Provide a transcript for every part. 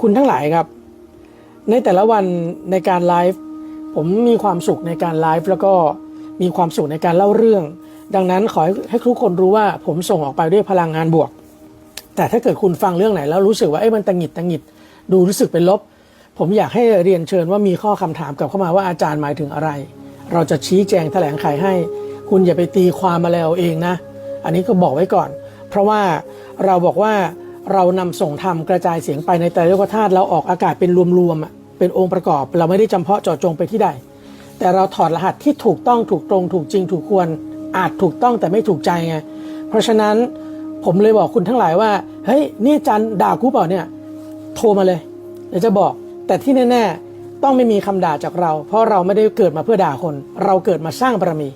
คุณทั้งหลายครับ ในแต่ละวันในการไลฟ์ผมมีความสุขในการไลฟ์แล้วก็มีความสุขในการเล่าเรื่อง ดังนั้นขอให้ทุกคนรู้ว่าผมส่งออกไปด้วยพลังงานบวก แต่ถ้าเกิดคุณฟังเรื่องไหนแล้วรู้สึกว่าเอ้มันตังหิดตังหิดดูรู้สึกเป็นลบ ผมอยากให้เรียนเชิญว่ามีข้อคำถามกลับเข้ามาว่าอาจารย์หมายถึงอะไร เราจะชี้แจงแถลงไขให้ คุณอย่าไปตีความมาแล้วเองนะ อันนี้ก็บอกไว้ก่อน เพราะว่าเราบอกว่า เรานำส่งธรรมกระจายเสียงไปในแต่ละโลกธาตุเราออกอากาศเป็นรวมๆอะเป็นองค์ประกอบ เราไม่ได้จำเพาะเจาะจงไปที่ใด แต่เราถอดรหัสที่ถูกต้องถูกตรง ถูกจริงถูกควร อาจถูกต้องแต่ไม่ถูกใจไงเพราะฉะนั้นผมเลยบอกคุณทั้งหลายว่าเฮ้ยนี่จันด่ากูเปล่าเนี่ยโทรมาเลยเดี๋ยวจะบอก แต่ที่แน่ๆต้องไม่มีคำด่าจากเรา เพราะเราไม่ได้เกิดมาเพื่อด่าคน เราเกิดมาสร้างบารมี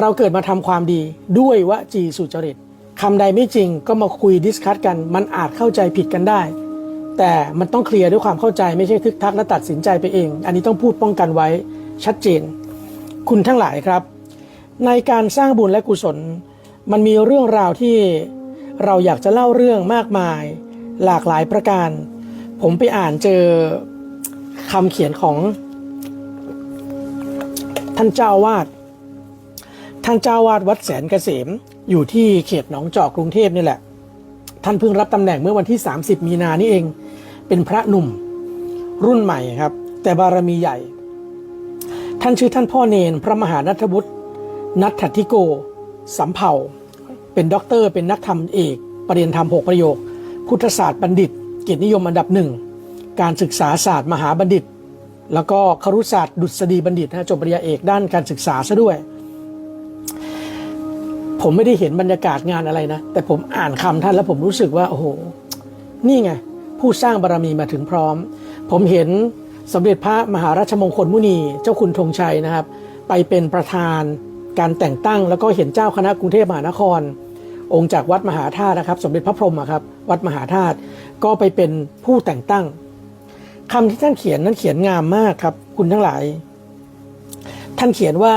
เราเกิดมาทำความดีด้วยวจีสุจริต คำใดไม่จริงก็มาคุยดิสคัตกัน มันอาจเข้าใจผิดกันได้ แต่มันต้องเคลียร์ด้วยความเข้าใจไม่ใช่ทึกทักและตัดสินใจไปเอง อันนี้ต้องพูดป้องกันไว้ชัดเจน คุณทั้งหลายครับ ในการสร้างบุญและกุศล มันมีเรื่องราวที่เราอยากจะเล่าเรื่องมากมาย หลากหลายประการ ผมไปอ่านเจอคำเขียนของ ท่านเจ้าวาดท่านเจ้าวาดวัดแสนเกษม อยู่ที่เขตหนองจอกกรุงเทพนี่แหละ ท่านเพิ่งรับตำแหน่งเมื่อวันที่ 30 มีนานี่เอง เป็นพระหนุ่มรุ่นใหม่ครับ แต่บารมีใหญ่ ท่านชื่อท่านพ่อเนนพระมหานัทบุตรนัทธทิโกสำเภาเป็นด็อกเตอร์เป็นนักธรรมเอกประเรียนธรรมหกประโยค พุทธศาสตร์บัณฑิต เกียรตินิยมอันดับหนึ่งการศึกษาศาสตร์มหาบัณฑิต แล้วก็ครุศาสตร์ดุษฎีบัณฑิตนะจบปริญญาเอกด้านการศึกษาซะด้วย ผมไม่ได้เห็นบรรยากาศงานอะไรนะ แต่ผมอ่านคำท่านแล้วผมรู้สึกว่าโอ้โห นี่ไง ผู้สร้างบารมีมาถึงพร้อม ผมเห็นสมเด็จพระมหาราชมงคลมุนี เจ้าคุณธงชัยนะครับ ไปเป็นประธานการแต่งตั้ง แล้วก็เห็นเจ้าคณะกรุงเทพมหานคร องค์จากวัดมหาธาตุนะครับ สมเด็จพระพรหมครับวัดมหาธาตุก็ไปเป็นผู้แต่งตั้งคำที่ท่านเขียนนั้นเขียนงามมากครับ คุณทั้งหลาย ท่านเขียนว่า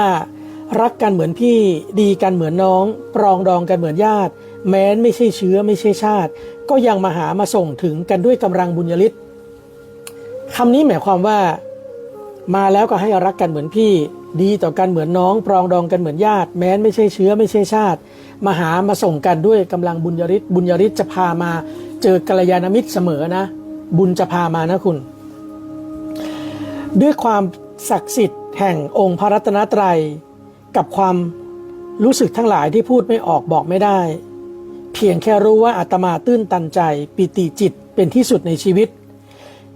รักกันเหมือนพี่ ดีกันเหมือนน้อง ปรองดองกันเหมือนญาติ แม้นไม่ใช่เชื้อไม่ใช่ชาติ ก็ยังมาหามาส่งถึงกันด้วยกำลังบุญยฤทธิ์คำนี้หมายความว่า มาแล้วก็ให้รักกันเหมือนพี่ ดีต่อกันเหมือนน้อง ปรองดองกันเหมือนญาติ แม้นไม่ใช่เชื้อไม่ใช่ชาติ มาหามาส่งกันด้วยกำลังบุญยฤทธิ์บุญยฤทธิ์จะพามาเจอกัลยาณมิตรเสมอนะ บุญจะพามานะคุณ ด้วยความศักดิ์สิทธิ์แห่งองค์พระรัตนตรัย กับความรู้สึกทั้งหลายที่พูดไม่ออกบอกไม่ได้ เพียงแค่รู้ว่าอาตมาตื้นตันใจ ปิติจิตเป็นที่สุดในชีวิต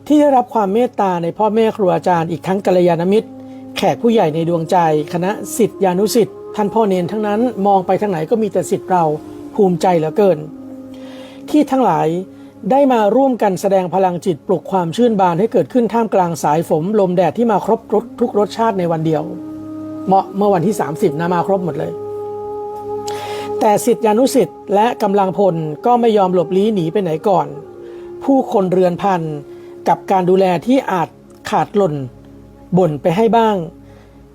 ที่ได้รับความเมตตาในพ่อแม่ครูอาจารย์อีกทั้งกัลยาณมิตร แขกผู้ใหญ่ในดวงใจ คณะสิทธิานุสิทธิ์ท่านพ่อเนนทั้งนั้นมองไปทางไหนก็มีแต่สิทธิ์เราภูมิใจเหลือเกิน ที่ทั้งหลายได้มาร่วมกันแสดงพลังจิตปลุกความชื่นบานให้เกิดขึ้นท่ามกลางสายฝนลมแดดที่มาครบรสทุกรสชาติในวันเดียว เมาะเมื่อวันที่ 30นะมาครบหมดเลย แต่สิทธิานุสิทธิ์และกำลังพลก็ไม่ยอมหลบลี้หนีไปไหนก่อน ผู้คนเรือนพันกับการดูแลที่อาจขาดหล่นบ่นไปให้บ้าง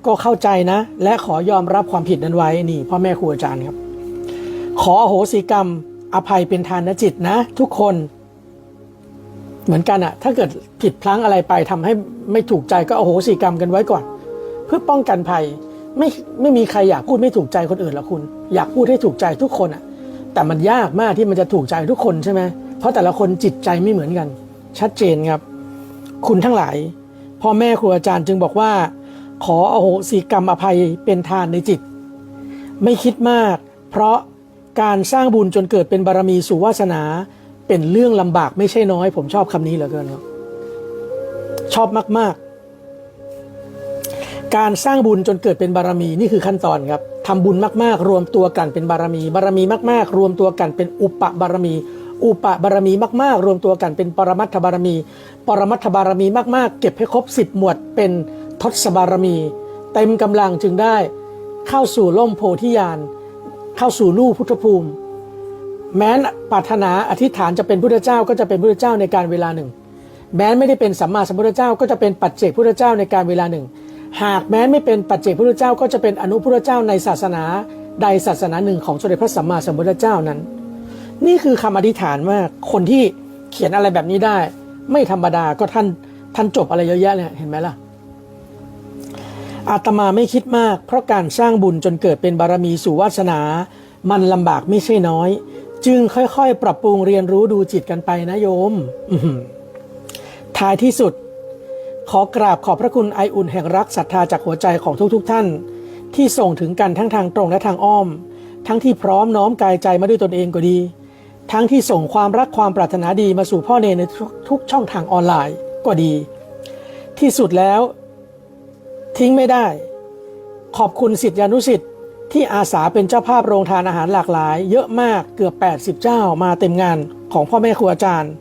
ก็เข้าใจนะ และขอยอมรับความผิดนั้นไว้นี่พ่อแม่ครูอาจารย์ครับ ขออโหสิกรรม อภัยเป็นทานจิตนะ ทุกคนเหมือนกันอะถ้าเกิดผิดพลั้งอะไรไปทำให้ไม่ถูกใจก็อโหสิกรรมกันไว้ก่อน พื่อป้องกันภัย ไม่ไม่มีใครอยากพูดไม่ถูกใจคนอื่นหรอกคุณ อยากพูดให้ถูกใจทุกคนอะแต่มันยากมากที่มันจะถูกใจทุกคนใช่ไหมเพราะแต่ละคนจิตใจไม่เหมือนกัน ชัดเจนครับ คุณทั้งหลายพ่อแม่ครูอาจารย์จึงบอกว่า ขออโหสิกรรมอภัยเป็นทานในจิต ไม่คิดมาก เพราะการสร้างบุญจนเกิดเป็นบารมีสู่วาสนา เป็นเรื่องลำบากไม่ใช่น้อย ผมชอบคำนี้เหลือเกินครับ ชอบมาก ๆ การสร้างบุญจนเกิดเป็นบารมีนี่คือขั้นตอนครับทำบุญมากๆ รวมตัวกันเป็นบารมี บารมีมากๆ รวมตัวกันเป็นอุปบารมี อุปบารมีมากๆ รวมตัวกันเป็นปรมัตถบารมี ปรมัตถบารมีมากๆ เก็บให้ครบสิบหมวดเป็นทศบารมี เต็มกำลังจึงได้ เข้าสู่ล่มโพธิญาณเข้าสู่ลู่พุทธภูมิ แม้นปรารถนาอธิษฐานจะเป็นพุทธเจ้าก็จะเป็นพุทธเจ้าในการเวลาหนึ่ง แม้นไม่ได้เป็นสัมมาสัมพุทธเจ้าก็จะเป็นปัจเจกพุทธเจ้าในการเวลาหนึ่ง หากแม้ไม่เป็นปัจเจกพุทธเจ้าก็จะเป็นอนุพุทธเจ้าในศาสนาใดศาสนาหนึ่งของสมเด็จพระสัมมาสัมพุทธเจ้านั้น นี่คือคำอธิษฐานว่าคนที่เขียนอะไรแบบนี้ได้ ไม่ธรรมดาก็ท่านท่านจบอะไรเยอะแยะเนี่ยเห็นไหมล่ะอาตมาไม่คิดมาก เพราะการสร้างบุญจนเกิดเป็นบารมีสู่วาสนา มันลำบากไม่ใช่น้อย จึงค่อยๆ ปรับปรุงเรียนรู้ดูจิตกันไปนะโยมท้ายที่สุด ขอกราบขอบพระคุณไออุ่นแห่งรักศรัทธาจากหัวใจของทุกๆทท่าน ที่ส่งถึงกันทั้งทางตรงและทางอ้อม ทั้งที่พร้อมน้อมกายใจมาด้วยตนเองก็ดี ทั้งที่ส่งความรักความปรารถนาดีมาสู่พ่อเนในทุกช่องทางออนไลน์ก็ดี ที่สุดแล้ว ทิ้งไม่ได้ ขอบคุณสิทธิานุสิทธิ์ที่อาสาเป็นเจ้าภาพโรงทานอาหารหลากหลาย เยอะมากเกือบ 80 เจ้ามาเต็มงานของพ่อแม่ครูอาจารย์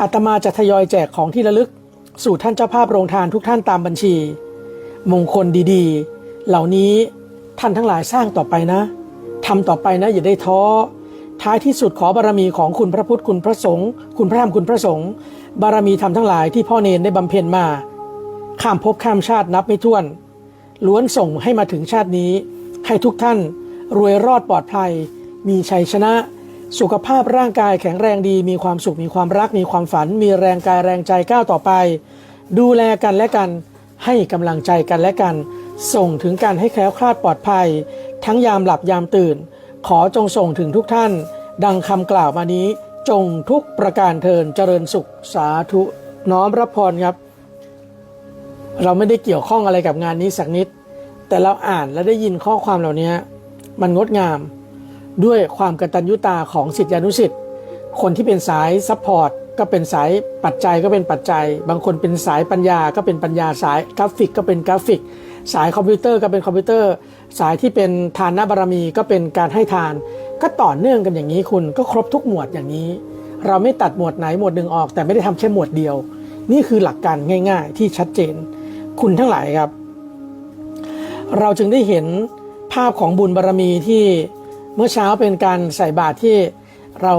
อาตมาจะทยอยแจกของที่ระลึก สู่ท่านเจ้าภาพโรงทานทุกท่านตามบัญชี มงคลดีๆ เหล่านี้ท่านทั้งหลายสร้างต่อไปนะทำต่อไปนะอย่าได้ท้อ ท้ายที่สุดขอบารมีของคุณพระพุทธคุณพระสงฆ์คุณพระธรรมคุณพระสงฆ์บารมีธรรมทั้งหลายที่พ่อเนนได้บำเพ็ญมา ข้ามภพข้ามชาตินับไม่ถ้วน ล้วนส่งให้มาถึงชาตินี้ ให้ทุกท่านรวยรอดปลอดภัย มีชัยชนะ สุขภาพร่างกายแข็งแรงดี มีความสุขมีความรัก มีความฝัน มีแรงกายแรงใจก้าวต่อไป ดูแลกันและกัน ให้กำลังใจกันและกัน ส่งถึงการให้แคล้วคลาดปลอดภัย ทั้งยามหลับยามตื่น ขอจงส่งถึงทุกท่าน ดังคำกล่าวมานี้ จงทุกประการเทินเจริญสุขสาธุ น้อมรับพรครับ เราไม่ได้เกี่ยวข้องอะไรกับงานนี้สักนิด แต่เราอ่านและได้ยินข้อความเหล่านี้มันงดงาม ด้วยความกตัญญูตาของสิทธิานุสิทธิ์คนที่เป็นสายซัพพอร์ตก็เป็นสายปัจจัยก็เป็นปัจจัย บางคนเป็นสายปัญญาก็เป็นปัญญาสายกราฟิกก็เป็นกราฟิก สายคอมพิวเตอร์ก็เป็นคอมพิวเตอร์ สายที่เป็นทานนบารมีก็เป็นการให้ทาน ก็ต่อเนื่องกันอย่างนี้คุณก็ครบทุกหมวดอย่างนี้ เราไม่ตัดหมวดไหนหมวดหนึ่งออก แต่ไม่ได้ทำแค่หมวดเดียว นี่คือหลักการง่าย ๆ ที่ชัดเจน คุณทั้งหลายครับ เราจึงได้เห็นภาพของบุญบารรมีที่ เมื่อเช้าเป็นการใส่บาตรที่เรา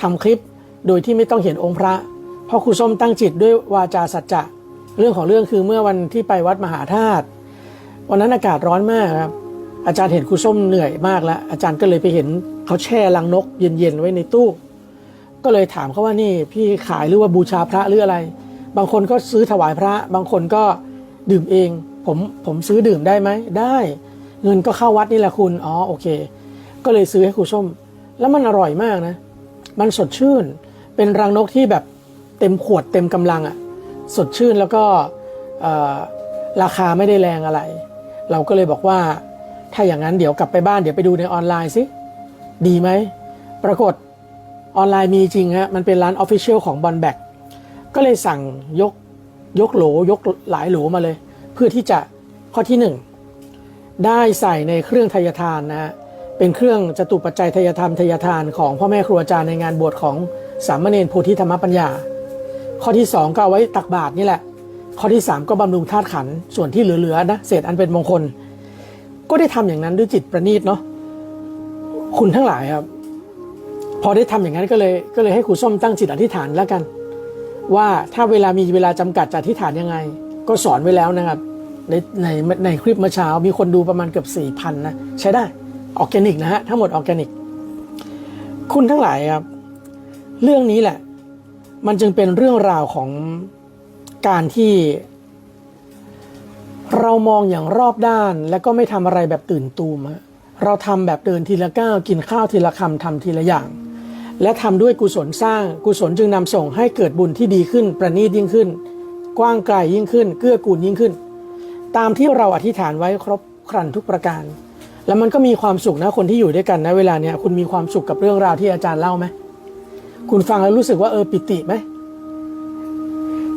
ทำคลิปโดยที่ไม่ต้องเห็นองค์พระ เพราะครูส้มตั้งจิตด้วยวาจาสัจจะ เรื่องของเรื่องคือเมื่อวันที่ไปวัดมหาธาตุวันนั้นอากาศร้อนมากครับ อาจารย์เห็นครูส้มเหนื่อยมากแล้ว อาจารย์ก็เลยไปเห็นเขาแช่ลังนกเย็นๆไว้ในตู้ ก็เลยถามเขาว่านี่พี่ขายหรือว่าบูชาพระหรืออะไร บางคนก็ซื้อถวายพระ บางคนก็ดื่มเอง ผมผมซื้อดื่มได้ไหมได้ เงินก็เข้าวัดนี่แหละคุณ อ๋อโอเค ก็เลยซื้อให้ครูส้ม แล้วมันอร่อยมากนะ มันสดชื่น เป็นรังนกที่แบบเต็มขวดเต็มกำลังอะ่ะ สดชื่นแล้วก็ราคาไม่ได้แรงอะไร เราก็เลยบอกว่า ถ้าอย่างนั้นเดี๋ยวกลับไปบ้านเดี๋ยวไปดูในออนไลน์สิ ดีไหม ปรากฏออนไลน์มีจริงฮะ มันเป็นร้านออฟฟิเชียลของบอลแบกก็เลยสั่งยกยกโหลยกหลายโหลมาเลย เพื่อที่จะข้อที่หนึ่งได้ใส่ในเครื่องทยทานนะฮะ เป็นเครื่องจตุปัจจัยทยธรรมทยทานของพ่อแม่ครูอาจารย์ในงานบวชของสามเณรโพธิธรรมปัญญา ข้อที่ 2 ก็เอาไว้ตักบาตรนี่แหละ ข้อที่ 3 ก็บำรุงธาตุขันส่วนที่เหลือๆนะเศษอันเป็นมงคล ก็ได้ทำอย่างนั้นด้วยจิตประณีตเนาะคุณทั้งหลายครับ พอได้ทำอย่างนั้นก็เลยก็เลยให้ครูส้มตั้งจิตอธิษฐานแล้วกัน ว่าถ้าเวลามีเวลาจำกัดจะอธิษฐานยังไง ก็สอนไว้แล้วนะครับในในในคลิปเมื่อเช้ามีคนดูประมาณเกือบสี่พันนะใช้ได้ ออร์แกนิกนะฮะทั้งหมดออร์แกนิก คุณทั้งหลายครับ เรื่องนี้แหละ มันจึงเป็นเรื่องราวของการที่ เรามองอย่างรอบด้าน และก็ไม่ทำอะไรแบบตื่นตูมเราทำแบบเดินทีละก้าวกินข้าวทีละคำทำทีละอย่าง และทำด้วยกุศลสร้างกุศลจึงนำส่งให้เกิดบุญที่ดีขึ้น ประณีตยิ่งขึ้น กว้างไกลยิ่งขึ้น เกื้อกูลยิ่งขึ้น ตามที่เราอธิษฐานไว้ครบครันทุกประการ แล้วมันก็มีความสุขนะคนที่อยู่ด้วยกันนะเวลาเนี้ยคุณมีความสุขกับเรื่องราวที่อาจารย์เล่าไหมคุณฟังแล้วรู้สึกว่าเออปิติไหม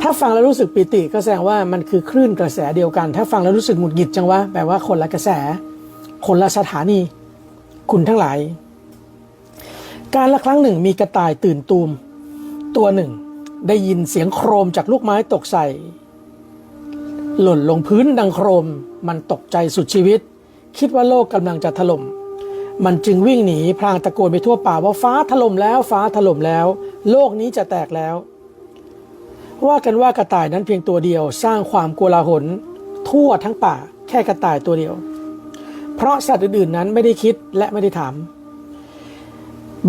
ถ้าฟังแล้วรู้สึกปิติก็แสดงว่ามันคือคลื่นกระแสเดียวกัน ถ้าฟังแล้วรู้สึกหงุดหงิดจังวะแปลว่าคนละกระแส คนละสถานี คุณทั้งหลาย การละครั้งหนึ่งมีกระต่ายตื่นตูม ตัวหนึ่ง ได้ยินเสียงโครมจากลูกไม้ตกใส่ หล่นลงพื้นดังโครม มันตกใจสุดชีวิต คิดว่าโลกกำลังจะถล่ม มันจึงวิ่งหนีพลางตะโกนไปทั่วป่าว่าฟ้าถล่มแล้วฟ้าถล่มแล้ว โลกนี้จะแตกแล้ว ว่ากันว่ากระต่ายนั้นเพียงตัวเดียว สร้างความโกลาหล ทั่วทั้งป่า แค่กระต่ายตัวเดียว เพราะสัตว์อื่นๆนั้นไม่ได้คิดและไม่ได้ถาม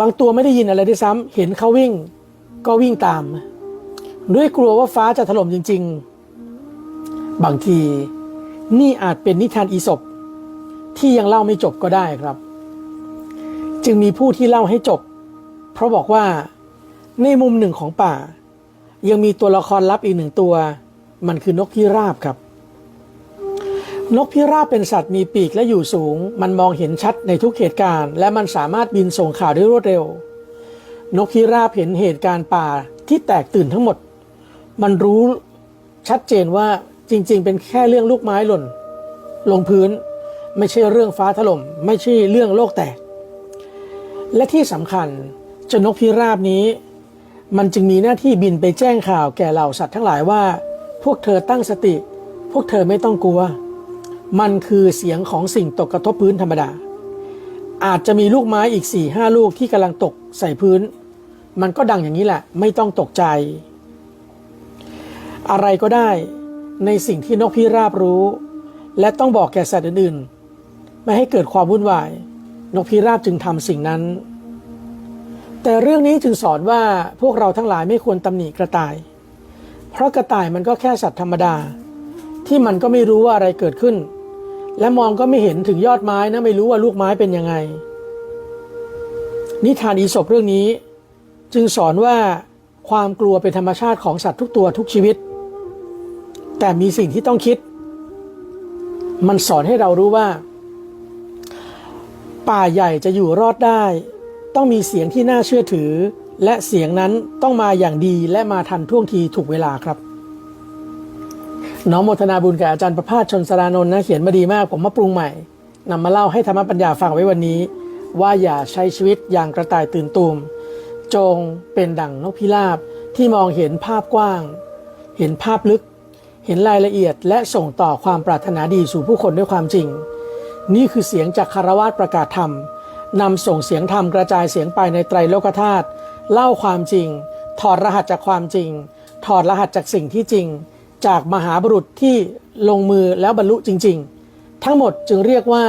บางตัวไม่ได้ยินอะไรด้วยซ้ำเห็นเขาวิ่ง ก็วิ่งตาม ด้วยกลัวว่าฟ้าจะถล่มจริง ๆ บางทีนี่อาจเป็นนิทานอีสป ที่ยังเล่าไม่จบก็ได้ครับ จึงมีผู้ที่เล่าให้จบ เพราะบอกว่าในมุมหนึ่งของป่า ยังมีตัวละครลับอีกหนึ่งตัว มันคือนกพิราบครับ นกพิราบเป็นสัตว์มีปีกและอยู่สูง มันมองเห็นชัดในทุกเหตุการณ์ และมันสามารถบินส่งข่าวได้รวดเร็ว นกพิราบเห็นเหตุการณ์ป่าที่แตกตื่นทั้งหมด มันรู้ชัดเจนว่าจริง ๆ เป็นแค่เรื่องลูกไม้หล่น ลงพื้น ไม่ใช่เรื่องฟ้าถล่มไม่ใช่เรื่องโลกแตก และที่สำคัญจนกพิราบนี้ มันจึงมีหน้าที่บินไปแจ้งข่าวแก่เหล่าสัตว์ทั้งหลายว่า พวกเธอตั้งสติ พวกเธอไม่ต้องกลัว มันคือเสียงของสิ่งตกกระทบพื้นธรรมดา อาจจะมีลูกไม้อีก4ี่ห้าลูกที่กำลังตกใส่พื้น มันก็ดังอย่างนี้แหละ ไม่ต้องตกใจ อะไรก็ได้ในสิ่งที่นกพิราบรู้ และต้องบอกแก่สัตว์อื่นๆ ไม่ให้เกิดความวุ่นวาย นกพิราบจึงทำสิ่งนั้น แต่เรื่องนี้จึงสอนว่าพวกเราทั้งหลายไม่ควรตำหนิกระต่าย เพราะกระต่ายมันก็แค่สัตว์ธรรมดา ที่มันก็ไม่รู้ว่าอะไรเกิดขึ้น และมองก็ไม่เห็นถึงยอดไม้นะไม่รู้ว่าลูกไม้เป็นยังไง นิทานอีสปเรื่องนี้ จึงสอนว่าความกลัวเป็นธรรมชาติของสัตว์ทุกตัวทุกชีวิต แต่มีสิ่งที่ต้องคิด มันสอนให้เรารู้ว่า ป่าใหญ่จะอยู่รอดได้ ต้องมีเสียงที่น่าเชื่อถือ และเสียงนั้นต้องมาอย่างดีและมาทันท่วงทีถูกเวลาครับ น้องโมทนาบุญกับอาจารย์ประภาสชนสารานนท์นะเขียนมาดีมากผมมาปรุงใหม่นำมาเล่าให้ธรรมปัญญาฟังไว้วันนี้ ว่าอย่าใช้ชีวิตอย่างกระต่ายตื่นตูมจงเป็นดั่งนกพิราบที่มองเห็นภาพกว้าง เห็นภาพลึก เห็นรายละเอียดและส่งต่อความปรารถนาดีสู่ผู้คนด้วยความจริง นี่คือเสียงจากคารวาสประกาศธรรมนำส่งเสียงธรรมกระจายเสียงไปในไตรโลกธาตุเล่าความจริง ถอดรหัสจากความจริง ถอดรหัสจากสิ่งที่จริง จากมหาบุรุษที่ลงมือแล้วบรรลุจริง ๆ ทั้งหมดจึงเรียกว่า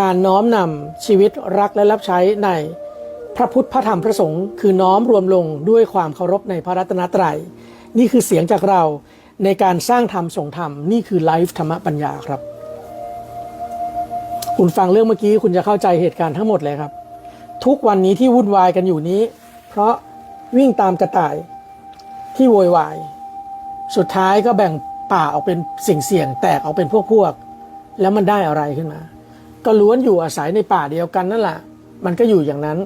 การน้อมนำชีวิตรักและรับใช้ใน พระพุทธพระธรรมพระสงฆ์คือน้อมรวมลงด้วยความเคารพในพระรัตนตรัย นี่คือเสียงจากเราในการสร้างธรรมส่งธรรมนี่คือไลฟ์ธรรมปัญญาครับ คุณฟังเรื่องเมื่อกี้คุณจะเข้าใจเหตุการณ์ทั้งหมดเลยครับ ทุกวันนี้ที่วุ่นวายกันอยู่นี้ เพราะวิ่งตามกระต่ายที่โวยวาย สุดท้ายก็แบ่งป่าออกเป็นสิ่งเสี่ยงแตกออกเป็นพวกพวกๆแล้วมันได้อะไรขึ้นมา ก็ล้วนอยู่อาศัยในป่าเดียวกันนั่นแหละ มันก็อยู่อย่างนั้น